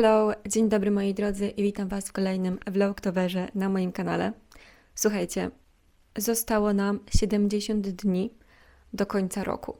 Hello, dzień dobry moi drodzy i witam Was w kolejnym vlogtowerze na moim kanale. Słuchajcie, zostało nam 70 dni do końca roku.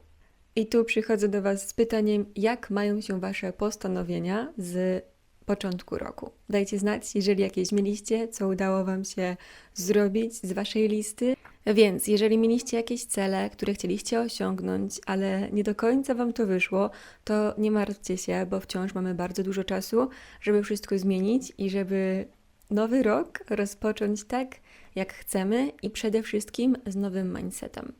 I tu przychodzę do Was z pytaniem, jak mają się Wasze postanowienia z początku roku. Dajcie znać, jeżeli jakieś mieliście, co udało Wam się zrobić z Waszej listy. Więc jeżeli mieliście jakieś cele, które chcieliście osiągnąć, ale nie do końca Wam to wyszło, to nie martwcie się, bo wciąż mamy bardzo dużo czasu, żeby wszystko zmienić i żeby nowy rok rozpocząć tak, jak chcemy i przede wszystkim z nowym mindsetem.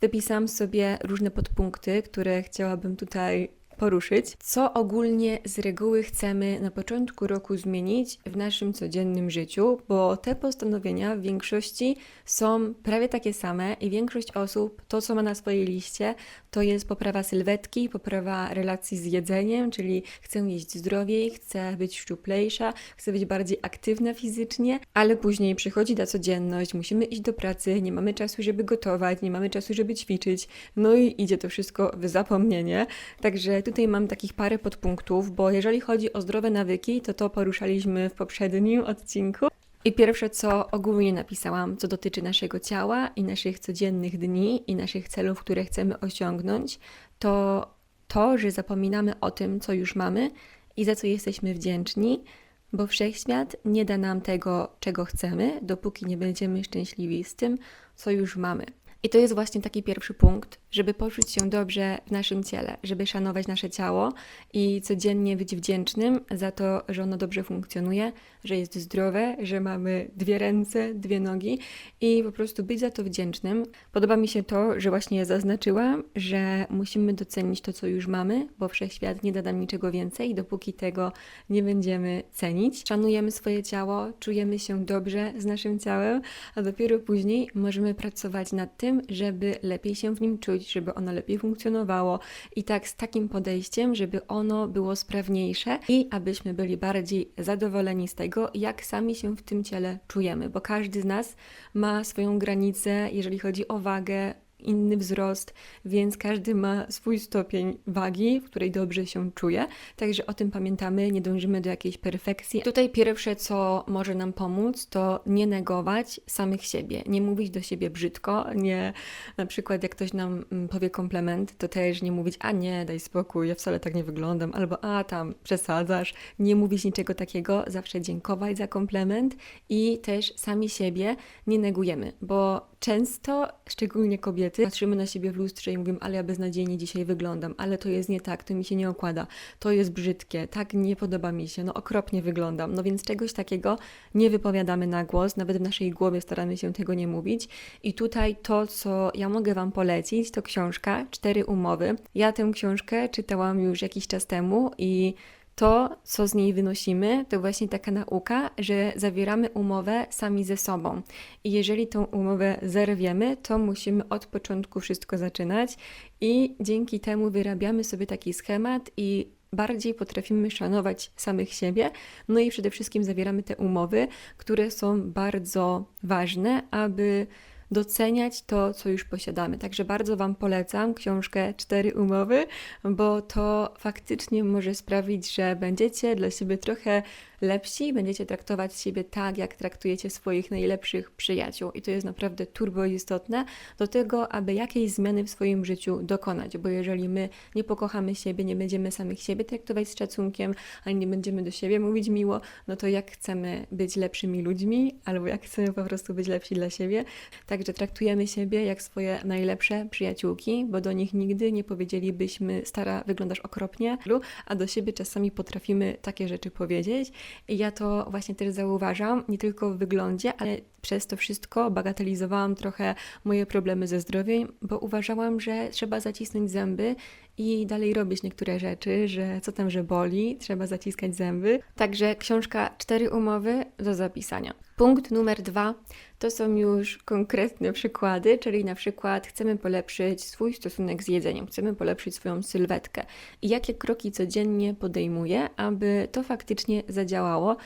Wypisałam sobie różne podpunkty, które chciałabym tutaj poruszyć. Co ogólnie z reguły chcemy na początku roku zmienić w naszym codziennym życiu, bo te postanowienia w większości są prawie takie same i większość osób to, co ma na swojej liście, to jest poprawa sylwetki, poprawa relacji z jedzeniem, czyli chcę jeść zdrowiej, chcę być szczuplejsza, chcę być bardziej aktywna fizycznie, ale później przychodzi ta codzienność, musimy iść do pracy, nie mamy czasu, żeby gotować, nie mamy czasu, żeby ćwiczyć, no i idzie to wszystko w zapomnienie. Także tutaj mam takich parę podpunktów, bo jeżeli chodzi o zdrowe nawyki, to to poruszaliśmy w poprzednim odcinku. I pierwsze, co ogólnie napisałam, co dotyczy naszego ciała i naszych codziennych dni i naszych celów, które chcemy osiągnąć, to to, że zapominamy o tym, co już mamy i za co jesteśmy wdzięczni, bo wszechświat nie da nam tego, czego chcemy, dopóki nie będziemy szczęśliwi z tym, co już mamy. I to jest właśnie taki pierwszy punkt, żeby poczuć się dobrze w naszym ciele, żeby szanować nasze ciało i codziennie być wdzięcznym za to, że ono dobrze funkcjonuje, że jest zdrowe, że mamy dwie ręce, dwie nogi i po prostu być za to wdzięcznym. Podoba mi się to, że właśnie zaznaczyłam, że musimy docenić to, co już mamy, bo wszechświat nie da nam niczego więcej, dopóki tego nie będziemy cenić. Szanujemy swoje ciało, czujemy się dobrze z naszym ciałem, a dopiero później możemy pracować nad tym, żeby lepiej się w nim czuć, żeby ono lepiej funkcjonowało i tak z takim podejściem, żeby ono było sprawniejsze i abyśmy byli bardziej zadowoleni z tego, jak sami się w tym ciele czujemy, bo każdy z nas ma swoją granicę, jeżeli chodzi o wagę, inny wzrost, więc każdy ma swój stopień wagi, w której dobrze się czuje. Także o tym pamiętamy, nie dążymy do jakiejś perfekcji. Tutaj pierwsze, co może nam pomóc, to nie negować samych siebie, nie mówić do siebie brzydko, nie na przykład jak ktoś nam mm, powie komplement, to też nie mówić, a nie, daj spokój, ja wcale tak nie wyglądam, albo a tam przesadzasz, nie mówić niczego takiego, zawsze dziękować za komplement i też sami siebie nie negujemy, bo często, szczególnie kobiety, patrzymy na siebie w lustrze i mówimy, ale ja beznadziejnie dzisiaj wyglądam, ale to jest nie tak, to mi się nie okłada, to jest brzydkie, tak nie podoba mi się, no okropnie wyglądam. No więc czegoś takiego nie wypowiadamy na głos, nawet w naszej głowie staramy się tego nie mówić. I tutaj to, co ja mogę Wam polecić, to książka Cztery umowy. Ja tę książkę czytałam już jakiś czas temu i to, co z niej wynosimy, to właśnie taka nauka, że zawieramy umowę sami ze sobą. I jeżeli tą umowę zerwiemy, to musimy od początku wszystko zaczynać i dzięki temu wyrabiamy sobie taki schemat i bardziej potrafimy szanować samych siebie. No i przede wszystkim zawieramy te umowy, które są bardzo ważne, aby doceniać to, co już posiadamy. Także bardzo Wam polecam książkę Cztery umowy, bo to faktycznie może sprawić, że będziecie dla siebie trochę lepsi, będziecie traktować siebie tak, jak traktujecie swoich najlepszych przyjaciół. I to jest naprawdę turbo istotne do tego, aby jakiejś zmiany w swoim życiu dokonać, bo jeżeli my nie pokochamy siebie, nie będziemy samych siebie traktować z szacunkiem, ani nie będziemy do siebie mówić miło, no to jak chcemy być lepszymi ludźmi, albo jak chcemy po prostu być lepsi dla siebie. Także traktujemy siebie jak swoje najlepsze przyjaciółki, bo do nich nigdy nie powiedzielibyśmy stara, wyglądasz okropnie, a do siebie czasami potrafimy takie rzeczy powiedzieć i ja to właśnie też zauważam, nie tylko w wyglądzie, ale przez to wszystko bagatelizowałam trochę moje problemy ze zdrowiem, bo uważałam, że trzeba zacisnąć zęby i dalej robić niektóre rzeczy, że co tam, że boli, trzeba zaciskać zęby. Także książka Cztery umowy do zapisania. Punkt numer dwa to są już konkretne przykłady, czyli na przykład chcemy polepszyć swój stosunek z jedzeniem, chcemy polepszyć swoją sylwetkę i jakie kroki codziennie podejmuję, aby to faktycznie zadziałało.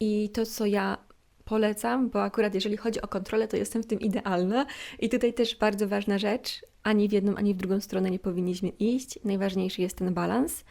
I to, co ja polecam, bo akurat jeżeli chodzi o kontrolę, to jestem w tym idealna. I tutaj też bardzo ważna rzecz, ani w jedną, ani w drugą stronę nie powinniśmy iść. Najważniejszy jest ten balans.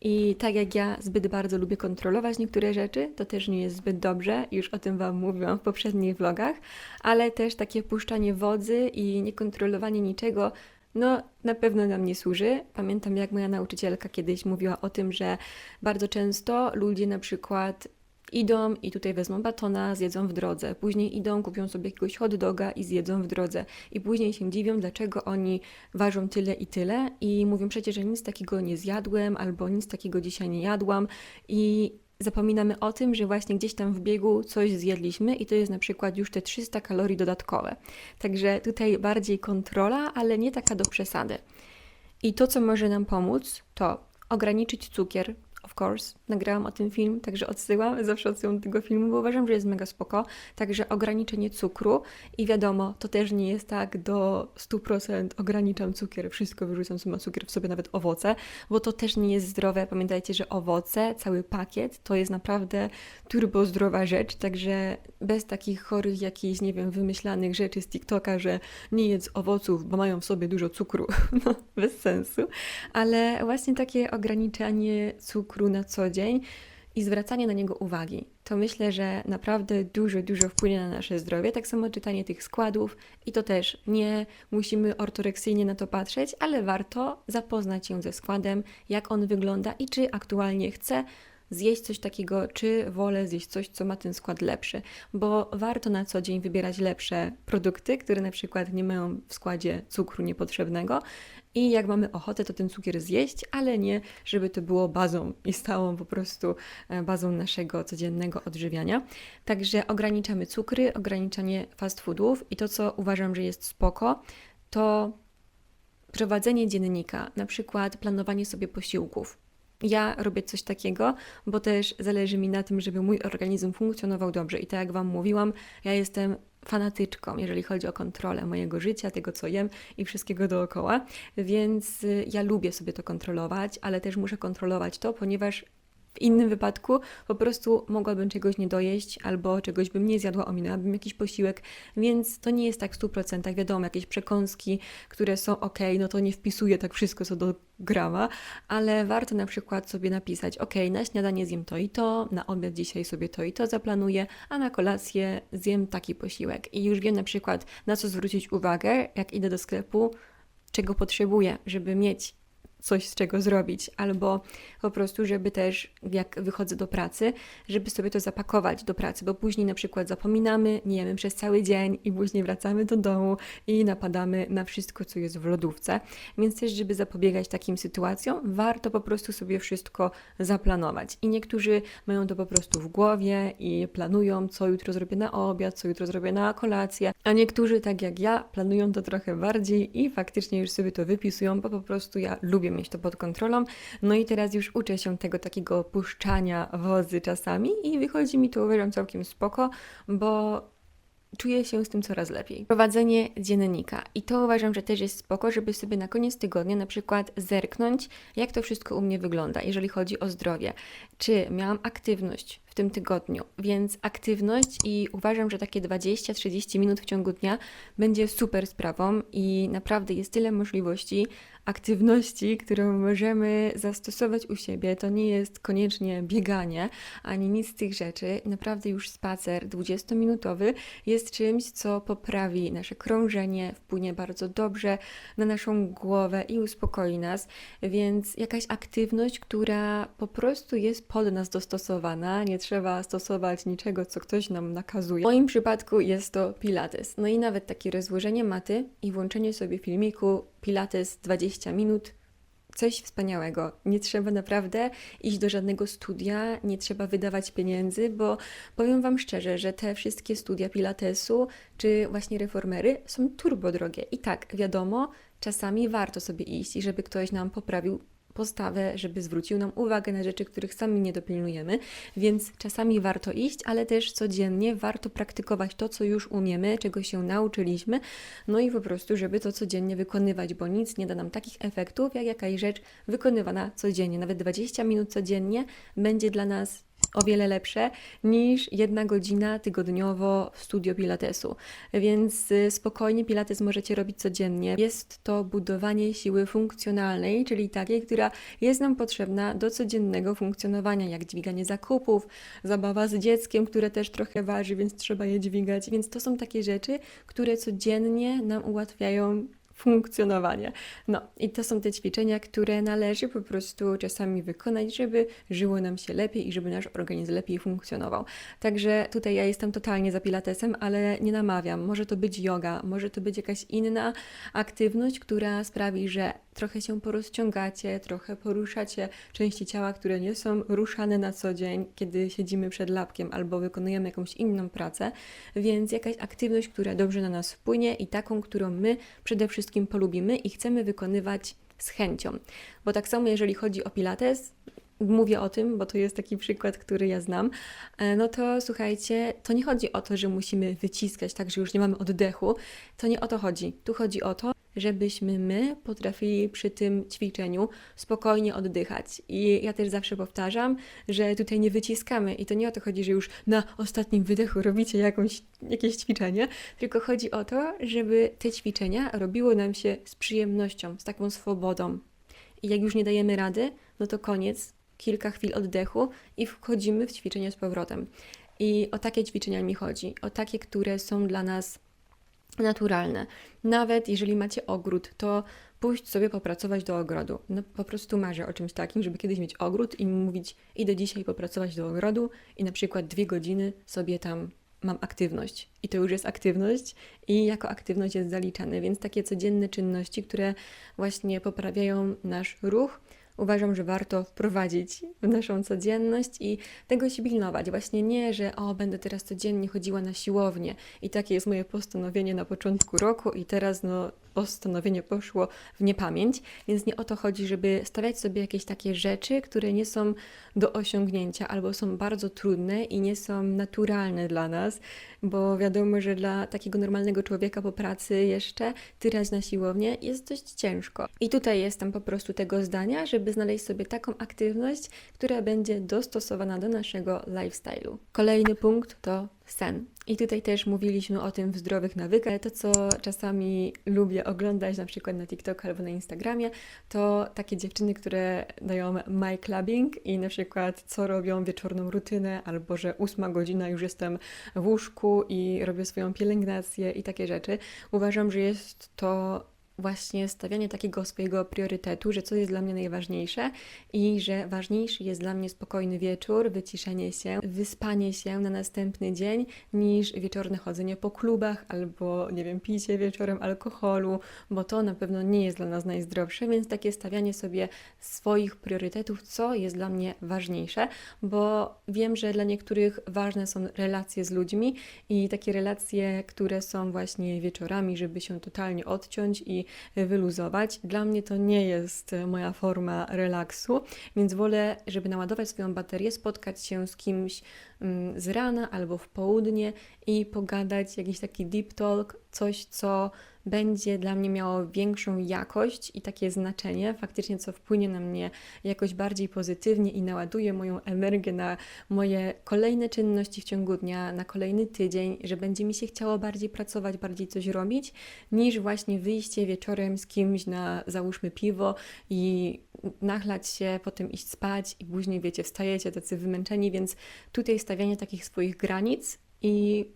I tak jak ja zbyt bardzo lubię kontrolować niektóre rzeczy, to też nie jest zbyt dobrze, już o tym Wam mówiłam w poprzednich vlogach, ale też takie puszczanie wodzy i niekontrolowanie niczego no, na pewno nam nie służy. Pamiętam, jak moja nauczycielka kiedyś mówiła o tym, że bardzo często ludzie na przykład idą i tutaj wezmą batona, zjedzą w drodze. Później idą, kupią sobie jakiegoś hot doga i zjedzą w drodze. I później się dziwią, dlaczego oni ważą tyle i tyle i mówią przecież, że nic takiego nie zjadłem albo nic takiego dzisiaj nie jadłam i zapominamy o tym, że właśnie gdzieś tam w biegu coś zjedliśmy i to jest na przykład już te 300 kalorii dodatkowe. Także tutaj bardziej kontrola, ale nie taka do przesady. I to, co może nam pomóc, to ograniczyć cukier, course. Nagrałam o tym film, także odsyłam, zawsze odsyłam do tego filmu, bo uważam, że jest mega spoko. Także ograniczenie cukru i wiadomo, to też nie jest tak do 100% ograniczam cukier, wszystko wyrzucam, co cukier w sobie, nawet owoce, bo to też nie jest zdrowe. Pamiętajcie, że owoce, cały pakiet to jest naprawdę turbo zdrowa rzecz, także bez takich chorych jakichś, nie wiem, wymyślanych rzeczy z TikToka, że nie jedz owoców, bo mają w sobie dużo cukru, no bez sensu, ale właśnie takie ograniczanie cukru na co dzień i zwracanie na niego uwagi. To myślę, że naprawdę dużo, dużo wpłynie na nasze zdrowie. Tak samo czytanie tych składów i to też nie musimy ortoreksyjnie na to patrzeć, ale warto zapoznać się ze składem, jak on wygląda i czy aktualnie chcę zjeść coś takiego, czy wolę zjeść coś, co ma ten skład lepszy, bo warto na co dzień wybierać lepsze produkty, które na przykład nie mają w składzie cukru niepotrzebnego i jak mamy ochotę, to ten cukier zjeść, ale nie, żeby to było bazą i stałą po prostu e, bazą naszego codziennego odżywiania. Także ograniczamy cukry, ograniczanie fast foodów i to, co uważam, że jest spoko, to prowadzenie dziennika, na przykład planowanie sobie posiłków. Ja robię coś takiego, bo też zależy mi na tym, żeby mój organizm funkcjonował dobrze. I tak jak Wam mówiłam, ja jestem fanatyczką, jeżeli chodzi o kontrolę mojego życia, tego co jem i wszystkiego dookoła, więc y, ja lubię sobie to kontrolować, ale też muszę kontrolować to, ponieważ w innym wypadku po prostu mogłabym czegoś nie dojeść albo czegoś bym nie zjadła, ominęłabym jakiś posiłek, więc to nie jest tak w 100%. Wiadomo, jakieś przekąski, które są ok, no to nie wpisuję tak wszystko co do grama, ale warto na przykład sobie napisać, ok, na śniadanie zjem to i to, na obiad dzisiaj sobie to i to zaplanuję, a na kolację zjem taki posiłek. I już wiem na przykład na co zwrócić uwagę, jak idę do sklepu, czego potrzebuję, żeby mieć coś z czego zrobić, albo po prostu, żeby też jak wychodzę do pracy, żeby sobie to zapakować do pracy, bo później na przykład zapominamy, nie jemy przez cały dzień i później wracamy do domu i napadamy na wszystko, co jest w lodówce. Więc też, żeby zapobiegać takim sytuacjom, warto po prostu sobie wszystko zaplanować. I niektórzy mają to po prostu w głowie i planują, co jutro zrobię na obiad, co jutro zrobię na kolację, a niektórzy, tak jak ja, planują to trochę bardziej i faktycznie już sobie to wypisują, bo po prostu ja lubię mieć to pod kontrolą. No i teraz już uczę się tego takiego puszczania wozy czasami i wychodzi mi to uważam całkiem spoko, bo czuję się z tym coraz lepiej. Prowadzenie dziennika. I to uważam, że też jest spoko, żeby sobie na koniec tygodnia na przykład zerknąć, jak to wszystko u mnie wygląda, jeżeli chodzi o zdrowie. Czy miałam aktywność w tym tygodniu, więc aktywność i uważam, że takie 20-30 minut w ciągu dnia będzie super sprawą i naprawdę jest tyle możliwości, aktywności, którą możemy zastosować u siebie. To nie jest koniecznie bieganie ani nic z tych rzeczy. Naprawdę już spacer 20-minutowy jest czymś, co poprawi nasze krążenie, wpłynie bardzo dobrze na naszą głowę i uspokoi nas. Więc jakaś aktywność, która po prostu jest pod nas dostosowana, nie trzeba stosować niczego, co ktoś nam nakazuje. W moim przypadku jest to Pilates. No i nawet takie rozłożenie maty i włączenie sobie filmiku Pilates 20 minut. Coś wspaniałego. Nie trzeba naprawdę iść do żadnego studia, nie trzeba wydawać pieniędzy, bo powiem Wam szczerze, że te wszystkie studia Pilatesu czy właśnie reformery są turbo drogie. I tak, wiadomo, czasami warto sobie iść i żeby ktoś nam poprawił postawę, żeby zwrócił nam uwagę na rzeczy, których sami nie dopilnujemy, więc czasami warto iść, ale też codziennie warto praktykować to, co już umiemy, czego się nauczyliśmy, no i po prostu, żeby to codziennie wykonywać, bo nic nie da nam takich efektów, jak jakaś rzecz wykonywana codziennie. Nawet 20 minut codziennie będzie dla nas o wiele lepsze niż jedna godzina tygodniowo w studio Pilatesu. Więc y, spokojnie Pilates możecie robić codziennie. Jest to budowanie siły funkcjonalnej, czyli takiej, która jest nam potrzebna do codziennego funkcjonowania, jak dźwiganie zakupów, zabawa z dzieckiem, które też trochę waży, więc trzeba je dźwigać. Więc to są takie rzeczy, które codziennie nam ułatwiają funkcjonowanie. No i to są te ćwiczenia, które należy po prostu czasami wykonać, żeby żyło nam się lepiej i żeby nasz organizm lepiej funkcjonował. Także tutaj ja jestem totalnie za pilatesem, ale nie namawiam. Może to być yoga, może to być jakaś inna aktywność, która sprawi, że trochę się porozciągacie, trochę poruszacie części ciała, które nie są ruszane na co dzień, kiedy siedzimy przed lapkiem albo wykonujemy jakąś inną pracę, więc jakaś aktywność, która dobrze na nas wpłynie i taką, którą my przede wszystkim polubimy i chcemy wykonywać z chęcią. Bo tak samo jeżeli chodzi o pilates, mówię o tym, bo to jest taki przykład, który ja znam, e, no to słuchajcie, to nie chodzi o to, że musimy wyciskać tak, że już nie mamy oddechu. To nie o to chodzi. Tu chodzi o to, żebyśmy my potrafili przy tym ćwiczeniu spokojnie oddychać. I ja też zawsze powtarzam, że tutaj nie wyciskamy i to nie o to chodzi, że już na ostatnim wydechu robicie jakąś, jakieś ćwiczenie, tylko chodzi o to, żeby te ćwiczenia robiło nam się z przyjemnością, z taką swobodą. I jak już nie dajemy rady, no to koniec, kilka chwil oddechu i wchodzimy w ćwiczenie z powrotem. I o takie ćwiczenia mi chodzi, o takie, które są dla nas naturalne. Nawet jeżeli macie ogród, to pójść sobie popracować do ogrodu. No po prostu marzę o czymś takim, żeby kiedyś mieć ogród i mówić, idę dzisiaj popracować do ogrodu i na przykład dwie godziny sobie tam mam aktywność. I to już jest aktywność i jako aktywność jest zaliczane, więc takie codzienne czynności, które właśnie poprawiają nasz ruch, uważam, że warto wprowadzić w naszą codzienność i tego się pilnować. Właśnie nie, że o, będę teraz codziennie chodziła na siłownię i takie jest moje postanowienie na początku roku i teraz no postanowienie poszło w niepamięć, więc nie o to chodzi, żeby stawiać sobie jakieś takie rzeczy, które nie są do osiągnięcia albo są bardzo trudne i nie są naturalne dla nas, bo wiadomo, że dla takiego normalnego człowieka po pracy jeszcze tyrać na siłownię jest dość ciężko. I tutaj jestem po prostu tego zdania, żeby znaleźć sobie taką aktywność, która będzie dostosowana do naszego lifestyle'u. Kolejny punkt to sen. I tutaj też mówiliśmy o tym w zdrowych nawykach. To, co czasami lubię oglądać, na przykład na TikTok albo na Instagramie, to takie dziewczyny, które dają my clubbing i na przykład co robią wieczorną rutynę, albo że ósma godzina już jestem w łóżku i robię swoją pielęgnację i takie rzeczy. Uważam, że jest to właśnie stawianie takiego swojego priorytetu, że co jest dla mnie najważniejsze i że ważniejszy jest dla mnie spokojny wieczór, wyciszenie się, wyspanie się na następny dzień niż wieczorne chodzenie po klubach albo, nie wiem, picie wieczorem alkoholu, bo to na pewno nie jest dla nas najzdrowsze, więc takie stawianie sobie swoich priorytetów, co jest dla mnie ważniejsze, bo wiem, że dla niektórych ważne są relacje z ludźmi i takie relacje, które są właśnie wieczorami, żeby się totalnie odciąć i wyluzować. Dla mnie to nie jest moja forma relaksu, więc wolę, żeby naładować swoją baterię, spotkać się z kimś mm, z rana albo w południe i pogadać, jakiś taki deep talk, coś, co będzie dla mnie miało większą jakość i takie znaczenie, faktycznie co wpłynie na mnie jakoś bardziej pozytywnie i naładuje moją energię na moje kolejne czynności w ciągu dnia, na kolejny tydzień, że będzie mi się chciało bardziej pracować, bardziej coś robić, niż właśnie wyjście wieczorem z kimś na załóżmy piwo i nachlać się, potem iść spać i później wiecie, wstajecie tacy wymęczeni, więc tutaj stawianie takich swoich granic i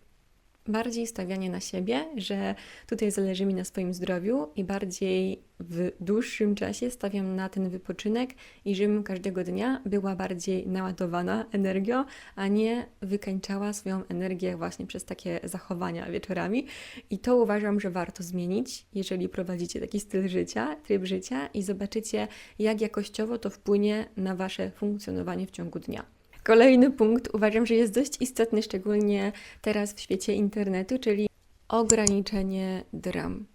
bardziej stawianie na siebie, że tutaj zależy mi na swoim zdrowiu i bardziej w dłuższym czasie stawiam na ten wypoczynek i żebym każdego dnia była bardziej naładowana energią, a nie wykańczała swoją energię właśnie przez takie zachowania wieczorami. I to uważam, że warto zmienić, jeżeli prowadzicie taki styl życia, tryb życia i zobaczycie, jak jakościowo to wpłynie na Wasze funkcjonowanie w ciągu dnia. Kolejny punkt uważam, że jest dość istotny, szczególnie teraz w świecie internetu, czyli ograniczenie dram.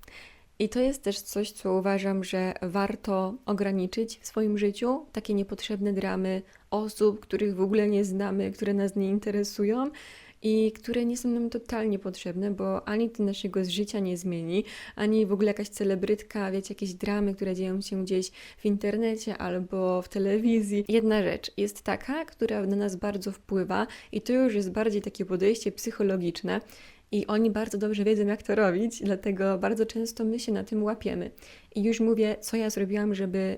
I to jest też coś, co uważam, że warto ograniczyć w swoim życiu. Takie niepotrzebne dramy osób, których w ogóle nie znamy, które nas nie interesują i które nie są nam totalnie potrzebne, bo ani to naszego życia nie zmieni, ani w ogóle jakaś celebrytka, wiecie, jakieś dramy, które dzieją się gdzieś w internecie albo w telewizji. Jedna rzecz jest taka, która na nas bardzo wpływa i to już jest bardziej takie podejście psychologiczne, i oni bardzo dobrze wiedzą, jak to robić, dlatego bardzo często my się na tym łapiemy. I już mówię, co ja zrobiłam, żeby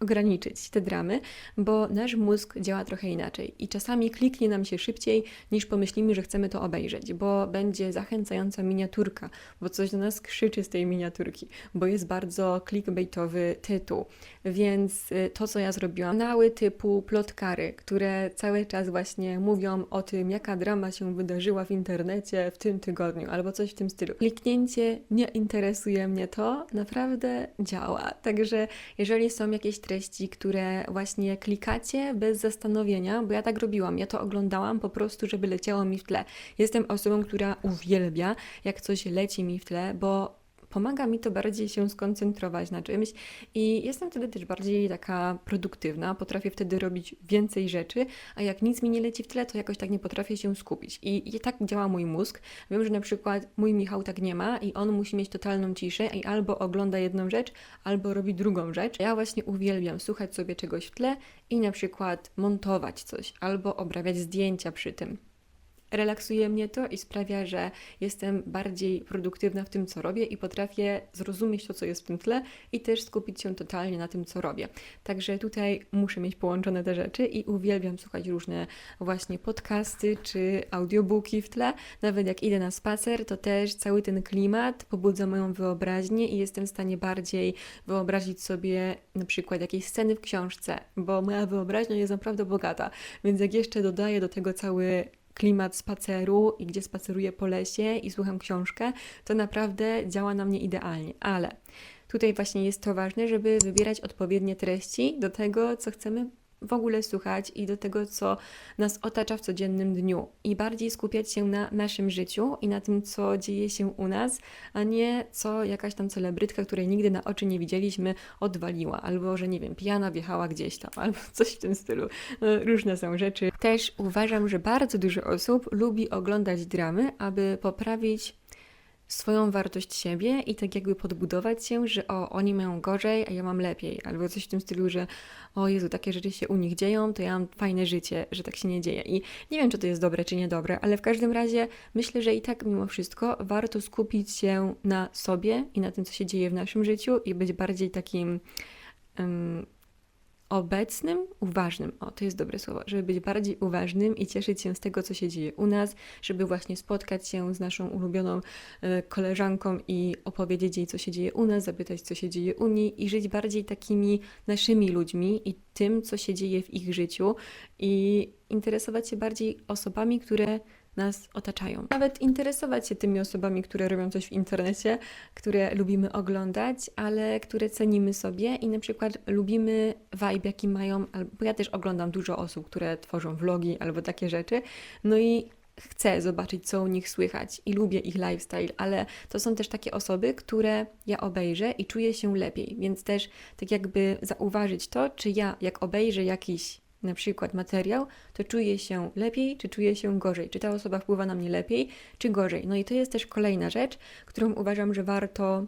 ograniczyć te dramy, bo nasz mózg działa trochę inaczej i czasami kliknie nam się szybciej niż pomyślimy, że chcemy to obejrzeć, bo będzie zachęcająca miniaturka, bo coś do nas krzyczy z tej miniaturki, bo jest bardzo clickbaitowy tytuł. Więc y, to, co ja zrobiłam, kanały typu plotkary, które cały czas właśnie mówią o tym, jaka drama się wydarzyła w internecie w tym tygodniu, albo coś w tym stylu. Kliknięcie nie interesuje mnie to, naprawdę działa. Także jeżeli są jakieś treści, które właśnie klikacie bez zastanowienia, bo ja tak robiłam, ja to oglądałam po prostu, żeby leciało mi w tle. Jestem osobą, która uwielbia, jak coś leci mi w tle, bo pomaga mi to bardziej się skoncentrować na czymś i jestem wtedy też bardziej taka produktywna, potrafię wtedy robić więcej rzeczy, a jak nic mi nie leci w tle, to jakoś tak nie potrafię się skupić. I, i tak działa mój mózg. Wiem, że na przykład mój Michał tak nie ma i on musi mieć totalną ciszę i albo ogląda jedną rzecz, albo robi drugą rzecz. Ja właśnie uwielbiam słuchać sobie czegoś w tle i na przykład montować coś, albo obrabiać zdjęcia przy tym relaksuje mnie to i sprawia, że jestem bardziej produktywna w tym, co robię i potrafię zrozumieć to, co jest w tym tle i też skupić się totalnie na tym, co robię. Także tutaj muszę mieć połączone te rzeczy i uwielbiam słuchać różne właśnie podcasty czy audiobooki w tle. Nawet jak idę na spacer, to też cały ten klimat pobudza moją wyobraźnię i jestem w stanie bardziej wyobrazić sobie na przykład jakieś sceny w książce, bo moja wyobraźnia jest naprawdę bogata. Więc jak jeszcze dodaję do tego cały klimat spaceru i gdzie spaceruję po lesie i słucham książkę, to naprawdę działa na mnie idealnie. Ale tutaj właśnie jest to ważne, żeby wybierać odpowiednie treści do tego, co chcemy w ogóle słuchać i do tego, co nas otacza w codziennym dniu, i bardziej skupiać się na naszym życiu i na tym, co dzieje się u nas, a nie co jakaś tam celebrytka, której nigdy na oczy nie widzieliśmy, odwaliła, albo że nie wiem, pijana wjechała gdzieś tam, albo coś w tym stylu. No, różne są rzeczy. Też uważam, że bardzo dużo osób lubi oglądać dramy, aby poprawić swoją wartość siebie i tak jakby podbudować się, że o, oni mają gorzej, a ja mam lepiej, albo coś w tym stylu, że o Jezu, takie rzeczy się u nich dzieją, to ja mam fajne życie, że tak się nie dzieje. I nie wiem, czy to jest dobre, czy niedobre, ale w każdym razie myślę, że i tak mimo wszystko warto skupić się na sobie i na tym, co się dzieje w naszym życiu i być bardziej takim um, obecnym, uważnym. O, to jest dobre słowo, żeby być bardziej uważnym i cieszyć się z tego, co się dzieje u nas, żeby właśnie spotkać się z naszą ulubioną e, koleżanką i opowiedzieć jej, co się dzieje u nas, zapytać, co się dzieje u niej i żyć bardziej takimi naszymi ludźmi i tym, co się dzieje w ich życiu i interesować się bardziej osobami, które nas otaczają. Nawet interesować się tymi osobami, które robią coś w internecie, które lubimy oglądać, ale które cenimy sobie i na przykład lubimy vibe, jaki mają, bo ja też oglądam dużo osób, które tworzą vlogi albo takie rzeczy, no i chcę zobaczyć, co u nich słychać i lubię ich lifestyle, ale to są też takie osoby, które ja obejrzę i czuję się lepiej, więc też tak jakby zauważyć to, czy ja jak obejrzę jakiś na przykład materiał, to czuję się lepiej, czy czuję się gorzej, czy ta osoba wpływa na mnie lepiej, czy gorzej. No i to jest też kolejna rzecz, którą uważam, że warto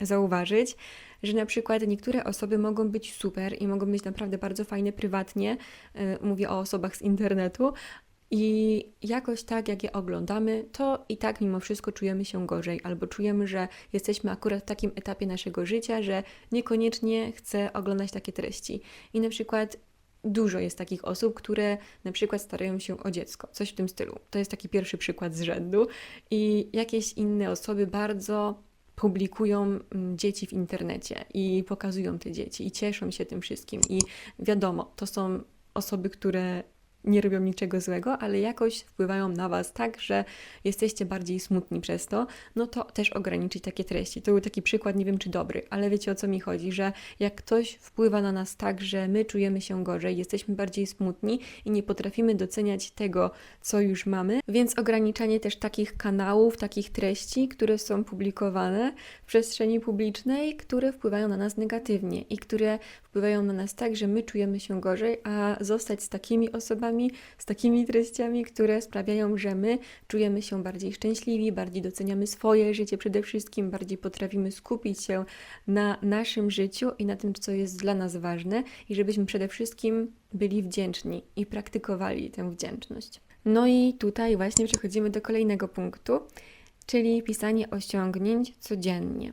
zauważyć, że na przykład niektóre osoby mogą być super i mogą być naprawdę bardzo fajne prywatnie, yy, mówię o osobach z internetu, i jakoś tak, jak je oglądamy, to i tak mimo wszystko czujemy się gorzej, albo czujemy, że jesteśmy akurat w takim etapie naszego życia, że niekoniecznie chcę oglądać takie treści. I na przykład dużo jest takich osób, które na przykład starają się o dziecko, coś w tym stylu. To jest taki pierwszy przykład z rzędu. I jakieś inne osoby bardzo publikują mm, dzieci w internecie i pokazują te dzieci i cieszą się tym wszystkim. I wiadomo, to są osoby, które nie robią niczego złego, ale jakoś wpływają na Was tak, że jesteście bardziej smutni przez to, no to też ograniczyć takie treści. To był taki przykład, nie wiem czy dobry, ale wiecie o co mi chodzi, że jak ktoś wpływa na nas tak, że my czujemy się gorzej, jesteśmy bardziej smutni i nie potrafimy doceniać tego, co już mamy, więc ograniczanie też takich kanałów, takich treści, które są publikowane w przestrzeni publicznej, które wpływają na nas negatywnie i które wpływają na nas tak, że my czujemy się gorzej, a zostać z takimi osobami, z takimi treściami, które sprawiają, że my czujemy się bardziej szczęśliwi, bardziej doceniamy swoje życie przede wszystkim, bardziej potrafimy skupić się na naszym życiu i na tym, co jest dla nas ważne, i żebyśmy przede wszystkim byli wdzięczni i praktykowali tę wdzięczność. No i tutaj właśnie przechodzimy do kolejnego punktu, czyli pisanie osiągnięć codziennie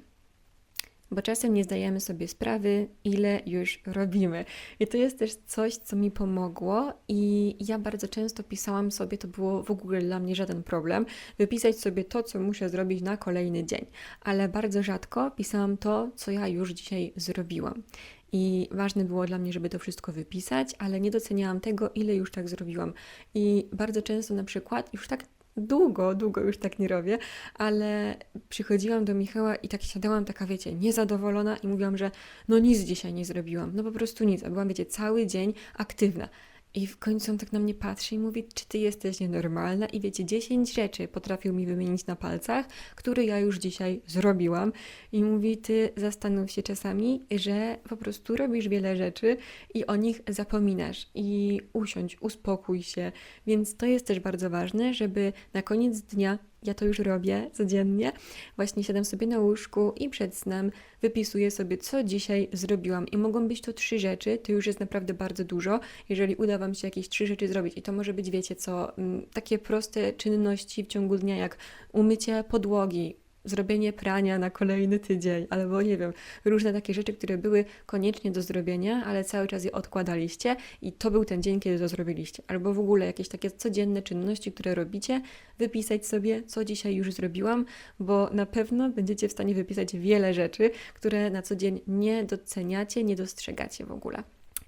bo czasem nie zdajemy sobie sprawy, ile już robimy. I to jest też coś, co mi pomogło, i ja bardzo często pisałam sobie, to było w ogóle dla mnie żaden problem, wypisać sobie to, co muszę zrobić na kolejny dzień, ale bardzo rzadko pisałam to, co ja już dzisiaj zrobiłam. I ważne było dla mnie, żeby to wszystko wypisać, ale nie doceniałam tego, ile już tak zrobiłam. I bardzo często na przykład już tak długo, długo już tak nie robię, ale przychodziłam do Michała i tak siadałam taka, wiecie, niezadowolona i mówiłam, że no nic dzisiaj nie zrobiłam, no po prostu nic, a byłam, wiecie, cały dzień aktywna. I w końcu on tak na mnie patrzy i mówi, czy ty jesteś nienormalna? I wiecie, 10 rzeczy potrafił mi wymienić na palcach, które ja już dzisiaj zrobiłam. I mówi, ty zastanów się czasami, że po prostu robisz wiele rzeczy i o nich zapominasz. I usiądź, uspokój się. Więc to jest też bardzo ważne, żeby na koniec dnia ja to już robię codziennie. Właśnie siadam sobie na łóżku i przed snem wypisuję sobie, co dzisiaj zrobiłam. I mogą być to trzy rzeczy, to już jest naprawdę bardzo dużo, jeżeli uda Wam się jakieś trzy rzeczy zrobić. I to może być, wiecie co, mm, takie proste czynności w ciągu dnia, jak umycie podłogi, zrobienie prania na kolejny tydzień, albo nie wiem, różne takie rzeczy, które były koniecznie do zrobienia, ale cały czas je odkładaliście i to był ten dzień, kiedy to zrobiliście. Albo w ogóle jakieś takie codzienne czynności, które robicie, wypisać sobie, co dzisiaj już zrobiłam, bo na pewno będziecie w stanie wypisać wiele rzeczy, które na co dzień nie doceniacie, nie dostrzegacie w ogóle.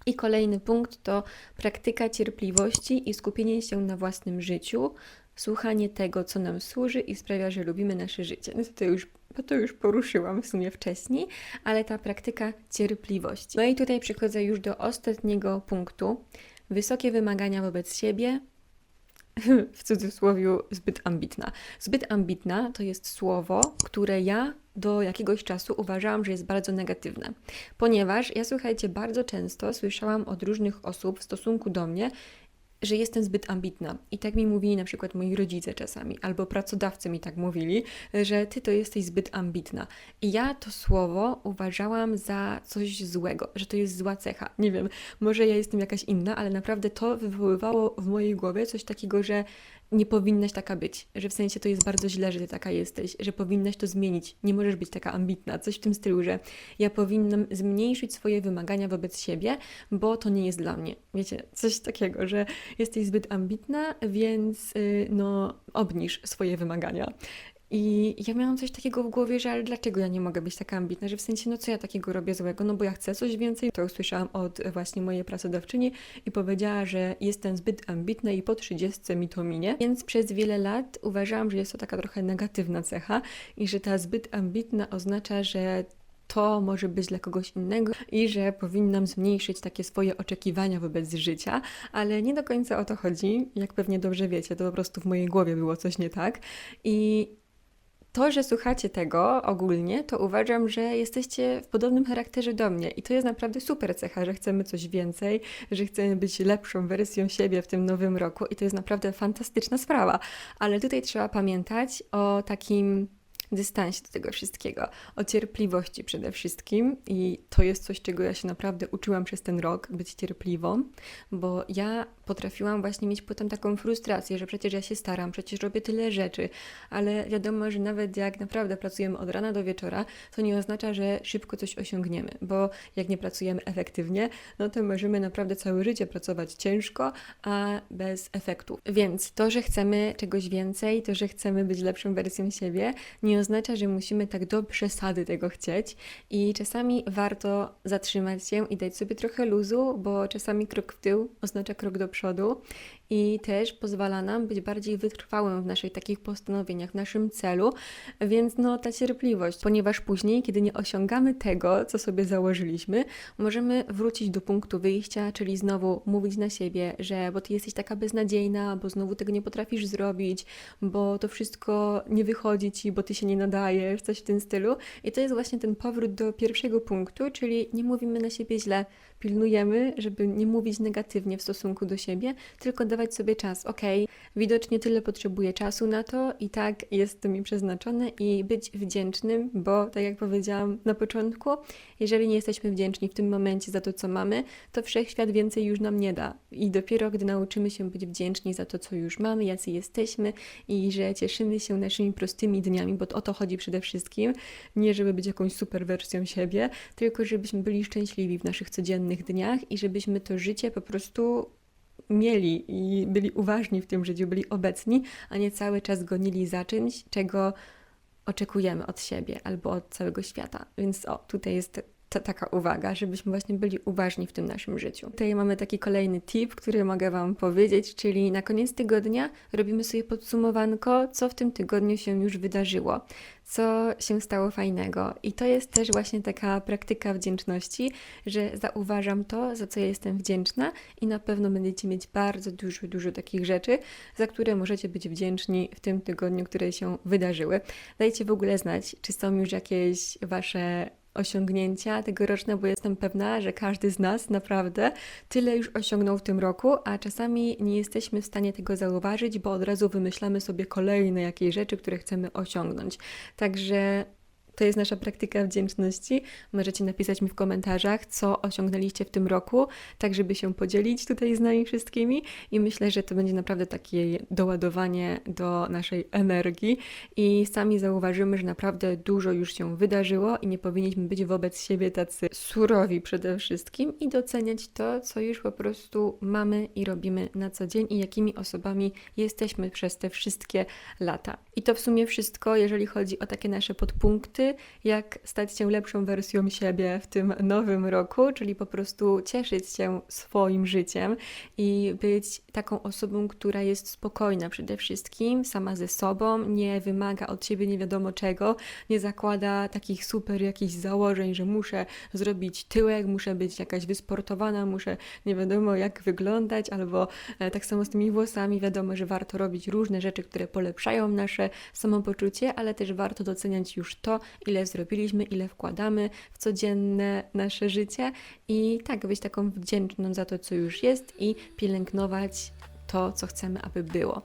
I kolejny punkt to praktyka cierpliwości i skupienie się na własnym życiu, słuchanie tego, co nam służy i sprawia, że lubimy nasze życie. No to już, bo to już poruszyłam w sumie wcześniej, ale ta praktyka cierpliwości. No i tutaj przychodzę już do ostatniego punktu. Wysokie wymagania wobec siebie, w cudzysłowie zbyt ambitna. Zbyt ambitna to jest słowo, które ja do jakiegoś czasu uważałam, że jest bardzo negatywne. Ponieważ ja słuchajcie, bardzo często słyszałam od różnych osób w stosunku do mnie, że jestem zbyt ambitna. I tak mi mówili na przykład moi rodzice czasami, albo pracodawcy mi tak mówili, że ty to jesteś zbyt ambitna. I ja to słowo uważałam za coś złego, że to jest zła cecha. Nie wiem, może ja jestem jakaś inna, ale naprawdę to wywoływało w mojej głowie coś takiego, że nie powinnaś taka być, że w sensie to jest bardzo źle, że ty taka jesteś, że powinnaś to zmienić, nie możesz być taka ambitna, coś w tym stylu, że ja powinnam zmniejszyć swoje wymagania wobec siebie, bo to nie jest dla mnie. Wiecie, coś takiego, że jesteś zbyt ambitna, więc yy, no obniż swoje wymagania. I ja miałam coś takiego w głowie, że ale dlaczego ja nie mogę być taka ambitna, że w sensie, no co ja takiego robię złego, no bo ja chcę coś więcej. To usłyszałam od właśnie mojej pracodawczyni i powiedziała, że jestem zbyt ambitna i po 30 mi to minie. Więc przez wiele lat uważałam, że jest to taka trochę negatywna cecha i że ta zbyt ambitna oznacza, że to może być dla kogoś innego i że powinnam zmniejszyć takie swoje oczekiwania wobec życia, ale nie do końca o to chodzi. Jak pewnie dobrze wiecie, to po prostu w mojej głowie było coś nie tak. I to, że słuchacie tego ogólnie, to uważam, że jesteście w podobnym charakterze do mnie i to jest naprawdę super cecha, że chcemy coś więcej, że chcemy być lepszą wersją siebie w tym nowym roku i to jest naprawdę fantastyczna sprawa. Ale tutaj trzeba pamiętać o takim dystansie do tego wszystkiego, o cierpliwości przede wszystkim i to jest coś, czego ja się naprawdę uczyłam przez ten rok, być cierpliwą, bo ja potrafiłam właśnie mieć potem taką frustrację, że przecież ja się staram, przecież robię tyle rzeczy, ale wiadomo, że nawet jak naprawdę pracujemy od rana do wieczora, to nie oznacza, że szybko coś osiągniemy, bo jak nie pracujemy efektywnie, no to możemy naprawdę całe życie pracować ciężko, a bez efektu. Więc to, że chcemy czegoś więcej, to, że chcemy być lepszą wersją siebie, nie oznacza, że musimy tak do przesady tego chcieć i czasami warto zatrzymać się i dać sobie trochę luzu, bo czasami krok w tył oznacza krok do przodu i też pozwala nam być bardziej wytrwałym w naszych takich postanowieniach, w naszym celu, więc no ta cierpliwość, ponieważ później, kiedy nie osiągamy tego, co sobie założyliśmy, możemy wrócić do punktu wyjścia, czyli znowu mówić na siebie, że bo ty jesteś taka beznadziejna, bo znowu tego nie potrafisz zrobić, bo to wszystko nie wychodzi ci, bo ty się nie nie nadajesz, coś w tym stylu. I to jest właśnie ten powrót do pierwszego punktu, czyli nie mówimy na siebie źle, pilnujemy, żeby nie mówić negatywnie w stosunku do siebie, tylko dawać sobie czas. Okej, widocznie tyle potrzebuję czasu na to i tak jest to mi przeznaczone i być wdzięcznym, bo tak jak powiedziałam na początku, jeżeli nie jesteśmy wdzięczni w tym momencie za to, co mamy, to wszechświat więcej już nam nie da. I dopiero gdy nauczymy się być wdzięczni za to, co już mamy, jacy jesteśmy i że cieszymy się naszymi prostymi dniami, bo o to chodzi przede wszystkim, nie żeby być jakąś super wersją siebie, tylko żebyśmy byli szczęśliwi w naszych codziennych dniach i żebyśmy to życie po prostu mieli i byli uważni w tym życiu, byli obecni, a nie cały czas gonili za czymś, czego oczekujemy od siebie albo od całego świata. Więc o, tutaj jest ta, taka uwaga, żebyśmy właśnie byli uważni w tym naszym życiu. Tutaj mamy taki kolejny tip, który mogę Wam powiedzieć, czyli na koniec tygodnia robimy sobie podsumowanko, co w tym tygodniu się już wydarzyło, co się stało fajnego. I to jest też właśnie taka praktyka wdzięczności, że zauważam to, za co ja jestem wdzięczna i na pewno będziecie mieć bardzo dużo, dużo takich rzeczy, za które możecie być wdzięczni w tym tygodniu, które się wydarzyły. Dajcie w ogóle znać, czy są już jakieś Wasze osiągnięcia tegoroczne, bo jestem pewna, że każdy z nas naprawdę tyle już osiągnął w tym roku, a czasami nie jesteśmy w stanie tego zauważyć, bo od razu wymyślamy sobie kolejne jakieś rzeczy, które chcemy osiągnąć. Także to jest nasza praktyka wdzięczności. Możecie napisać mi w komentarzach, co osiągnęliście w tym roku, tak żeby się podzielić tutaj z nami wszystkimi. I myślę, że to będzie naprawdę takie doładowanie do naszej energii. I sami zauważymy, że naprawdę dużo już się wydarzyło i nie powinniśmy być wobec siebie tacy surowi przede wszystkim i doceniać to, co już po prostu mamy i robimy na co dzień i jakimi osobami jesteśmy przez te wszystkie lata. I to w sumie wszystko, jeżeli chodzi o takie nasze podpunkty jak stać się lepszą wersją siebie w tym nowym roku, czyli po prostu cieszyć się swoim życiem i być taką osobą, która jest spokojna przede wszystkim, sama ze sobą, nie wymaga od siebie nie wiadomo czego, nie zakłada takich super jakichś założeń, że muszę zrobić tyłek, muszę być jakaś wysportowana, muszę nie wiadomo jak wyglądać, albo e, tak samo z tymi włosami, wiadomo, że warto robić różne rzeczy, które polepszają nasze samopoczucie, ale też warto doceniać już to, ile zrobiliśmy, ile wkładamy w codzienne nasze życie. I tak być taką wdzięczną za to, co już jest i pielęgnować to, co chcemy, aby było.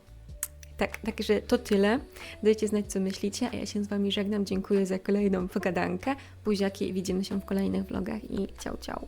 Tak, także to tyle. Dajcie znać, co myślicie, a ja się z Wami żegnam. Dziękuję za kolejną pogadankę. Buziaki, widzimy się w kolejnych vlogach i ciao, ciao.